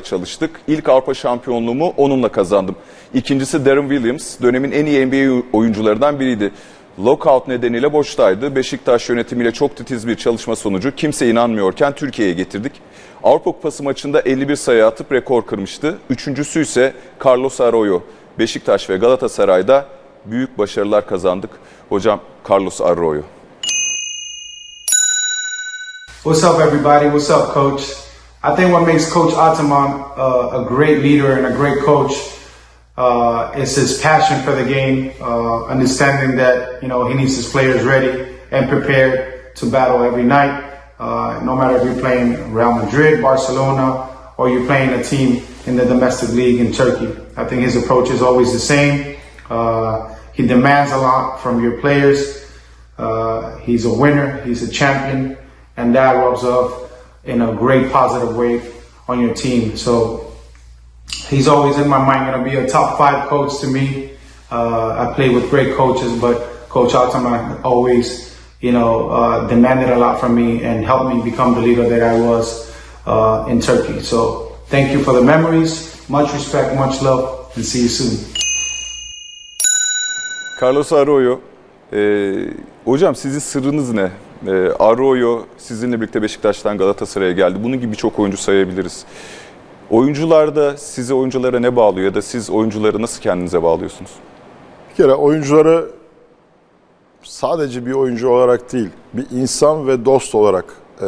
çalıştık. İlk Avrupa şampiyonluğumu onunla kazandım. İkincisi Darren Williams, dönemin en iyi NBA oyuncularından biriydi. Lockout nedeniyle boştaydı. Beşiktaş yönetimiyle çok titiz bir çalışma sonucu kimse inanmıyorken Türkiye'ye getirdik. Avrupa Kupası maçında 51 sayı atıp rekor kırmıştı. Üçüncüsü ise Carlos Arroyo. Beşiktaş ve Galatasaray'da büyük başarılar kazandık. Hocam Carlos Arroyo. What's up, everybody? What's up, Coach? I think what makes Coach Ataman uh, a great leader and a great coach uh, is his passion for the game, uh, understanding that you know he needs his players ready and prepared to battle every night. Uh, no matter if you're playing Real Madrid, Barcelona, or you're playing a team in the domestic league in Turkey, I think his approach is always the same. Uh, he demands a lot from your players. Uh, he's a winner. He's a champion, and that rubs off in a great positive way on your team. So he's always in my mind going to be a top five coach to me. Uh, I play with great coaches, but Coach Altman always, you know, uh, demanded a lot from me and helped me become the leader that I was uh, in Turkey. So thank you for the memories. Much respect, much love, and see you soon. Carlos Arroyo, e, hocam sizin sırrınız ne? E, Arroyo sizinle birlikte Beşiktaş'tan Galatasaray'a geldi. Bunun gibi çok oyuncu sayabiliriz. Oyuncularda sizi oyunculara ne bağlıyor ya da siz oyuncuları nasıl kendinize bağlıyorsunuz? Bir kere oyuncuları sadece bir oyuncu olarak değil, bir insan ve dost olarak e,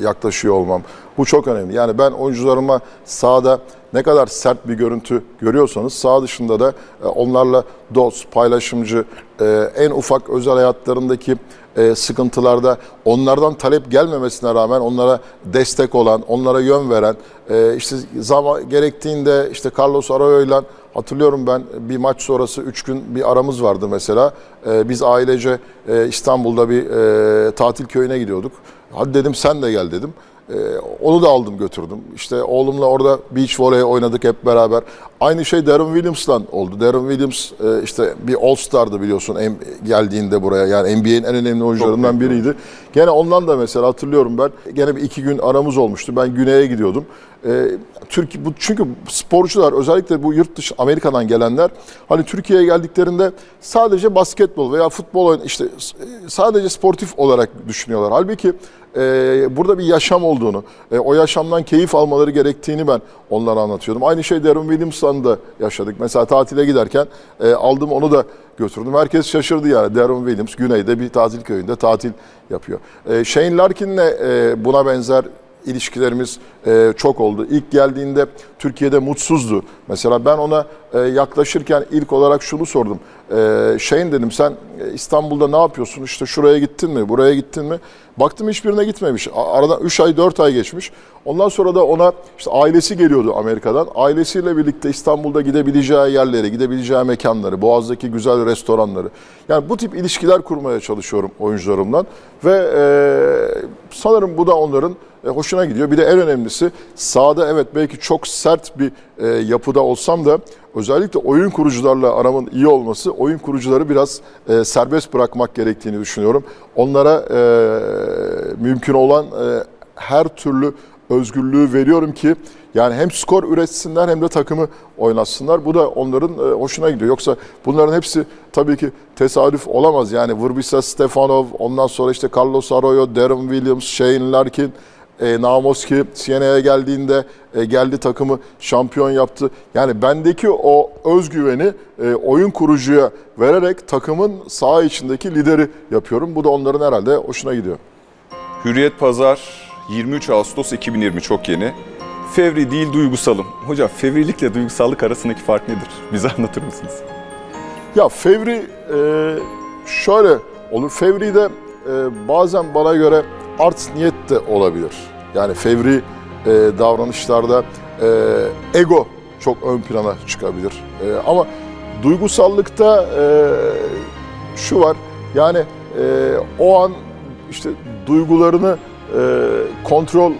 yaklaşıyor olmam. Bu çok önemli. Yani ben oyuncularıma sahada ne kadar sert bir görüntü görüyorsanız sağ dışında da e, onlarla dost, paylaşımcı, e, en ufak özel hayatlarındaki e, sıkıntılarda onlardan talep gelmemesine rağmen onlara destek olan, onlara yön veren, e, işte zaman gerektiğinde işte Carlos Arroyo'yla Hatırlıyorum ben bir maç sonrası 3 gün bir aramız vardı mesela. Ee, biz ailece e, İstanbul'da bir e, tatil köyüne gidiyorduk. Hadi dedim sen de gel dedim. Ee, onu da aldım götürdüm. İşte oğlumla orada beach voley oynadık hep beraber. Aynı şey Darren Williams'la oldu. Darren Williams e, işte bir All-Star'dı biliyorsun em- geldiğinde buraya. Yani NBA'in en önemli oyuncularından biriydi. Gene ondan da mesela hatırlıyorum ben. Gene bir iki gün aramız olmuştu. Ben güneye gidiyordum. Ee, Türkiye bu çünkü sporcular özellikle bu yurt dışı Amerika'dan gelenler hani Türkiye'ye geldiklerinde sadece basketbol veya futbol oyun işte sadece sportif olarak düşünüyorlar. Halbuki e, burada bir yaşam olduğunu, e, o yaşamdan keyif almaları gerektiğini ben onlara anlatıyordum. Aynı şey Darren Williams'la da yaşadık. Mesela tatile giderken e, aldım onu da götürdüm. Herkes şaşırdı yani. Darren Williams güneyde bir tatil köyünde tatil yapıyor. E, Shane Larkin'le e, buna benzer ilişkilerimiz e, çok oldu. İlk geldiğinde Türkiye'de mutsuzdu. Mesela ben ona e, yaklaşırken ilk olarak şunu sordum. E, Shane dedim sen e, İstanbul'da ne yapıyorsun? İşte şuraya gittin mi? Buraya gittin mi? Baktım hiçbirine gitmemiş. Aradan 3 ay 4 ay geçmiş. Ondan sonra da ona işte ailesi geliyordu Amerika'dan. Ailesiyle birlikte İstanbul'da gidebileceği yerleri, gidebileceği mekanları, Boğaz'daki güzel restoranları. Yani bu tip ilişkiler kurmaya çalışıyorum oyuncularımdan. Ve e, sanırım bu da onların e, hoşuna gidiyor. Bir de en önemlisi sahada evet belki çok sert bir e, yapıda olsam da özellikle oyun kurucularla aramın iyi olması oyun kurucuları biraz e, serbest bırakmak gerektiğini düşünüyorum. Onlara e, mümkün olan e, her türlü özgürlüğü veriyorum ki yani hem skor üretsinler hem de takımı oynatsınlar. Bu da onların e, hoşuna gidiyor. Yoksa bunların hepsi tabii ki tesadüf olamaz. Yani Vrbisa Stefanov, ondan sonra işte Carlos Arroyo, Darren Williams, Shane Larkin, e, Namoski Siena'ya geldiğinde e, geldi takımı şampiyon yaptı. Yani bendeki o özgüveni e, oyun kurucuya vererek takımın saha içindeki lideri yapıyorum. Bu da onların herhalde hoşuna gidiyor. Hürriyet Pazar 23 Ağustos 2020 çok yeni. Fevri değil duygusalım. Hocam fevrilikle duygusallık arasındaki fark nedir? Bize anlatır mısınız? Ya Fevri e, şöyle olur. Fevri de e, bazen bana göre art niyet de olabilir. Yani Fevri e, davranışlarda e, ego çok ön plana çıkabilir. E, ama duygusallıkta e, şu var. Yani e, o an işte duygularını e, kontrol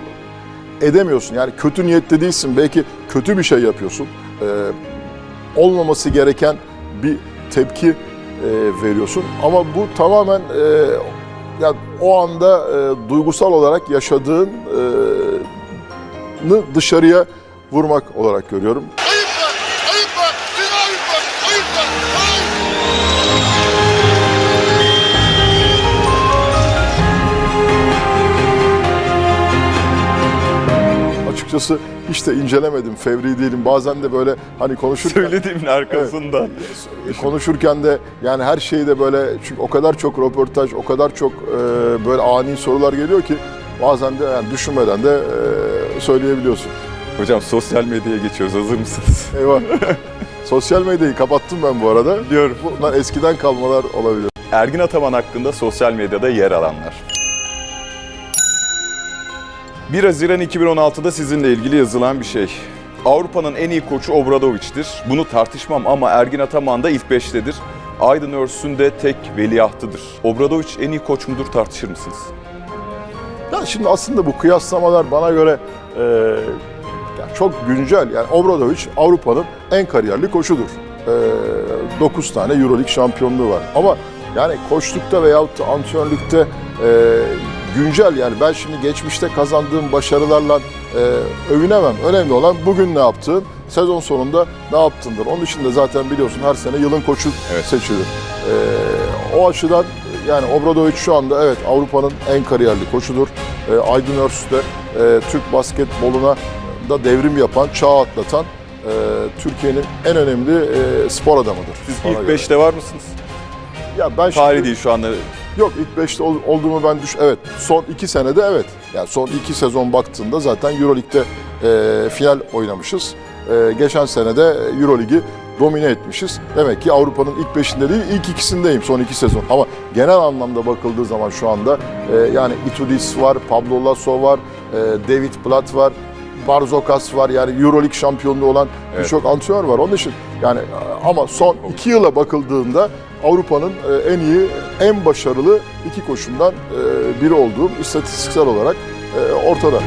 edemiyorsun. Yani kötü niyetli değilsin. Belki kötü bir şey yapıyorsun. E, olmaması gereken bir tepki e, veriyorsun. Ama bu tamamen e, ya o anda e, duygusal olarak yaşadığını dışarıya vurmak olarak görüyorum. Açıkçası hiç de incelemedim, fevri değilim. Bazen de böyle hani konuşurken... Söylediğimin arkasında. konuşurken de yani her şeyde böyle çünkü o kadar çok röportaj, o kadar çok e, böyle ani sorular geliyor ki bazen de yani düşünmeden de e, söyleyebiliyorsun. Hocam sosyal medyaya geçiyoruz. Hazır mısınız? Eyvah. Sosyal medyayı kapattım ben bu arada. Biliyorum. Bunlar eskiden kalmalar olabilir. Ergin Ataman hakkında sosyal medyada yer alanlar. 1 Haziran 2016'da sizinle ilgili yazılan bir şey. Avrupa'nın en iyi koçu Obradoviç'tir. Bunu tartışmam ama Ergin Ataman da ilk beştedir. Aydın Örsün de tek veliahtıdır. Obradoviç en iyi koç mudur tartışır mısınız? Ya şimdi aslında bu kıyaslamalar bana göre e, ya çok güncel. Yani Obradoviç Avrupa'nın en kariyerli koçudur. E, 9 tane Euroleague şampiyonluğu var. Ama yani koçlukta veyahut antrenörlükte e, güncel yani ben şimdi geçmişte kazandığım başarılarla e, övünemem. Önemli olan bugün ne yaptığın, sezon sonunda ne yaptındır. Onun dışında zaten biliyorsun her sene yılın koçu Evet. seçilir. E, o açıdan yani Obradoviç şu anda evet Avrupa'nın en kariyerli koçudur. E, Aydın Örs de e, Türk basketboluna da devrim yapan, çağ atlatan e, Türkiye'nin en önemli e, spor adamıdır. Siz ilk göre. beşte var mısınız? Ya ben Tarih şimdi- değil şu anda. Yok ilk 5'te ol- olduğumu ben düş... Evet son 2 senede evet. Yani son 2 sezon baktığında zaten Euroleague'de e, final oynamışız. E, geçen sene de Euroligi domine etmişiz. Demek ki Avrupa'nın ilk 5'inde değil ilk ikisindeyim son 2 sezon. Ama genel anlamda bakıldığı zaman şu anda e, yani Itudis var, Pablo Lasso var, e, David Platt var. Barzokas var yani Euroleague şampiyonluğu olan Evet. birçok antrenör var. Onun için yani ama son iki yıla bakıldığında Avrupa'nın e, en iyi, en başarılı iki koşumdan e, biri olduğum istatistiksel olarak e, ortada.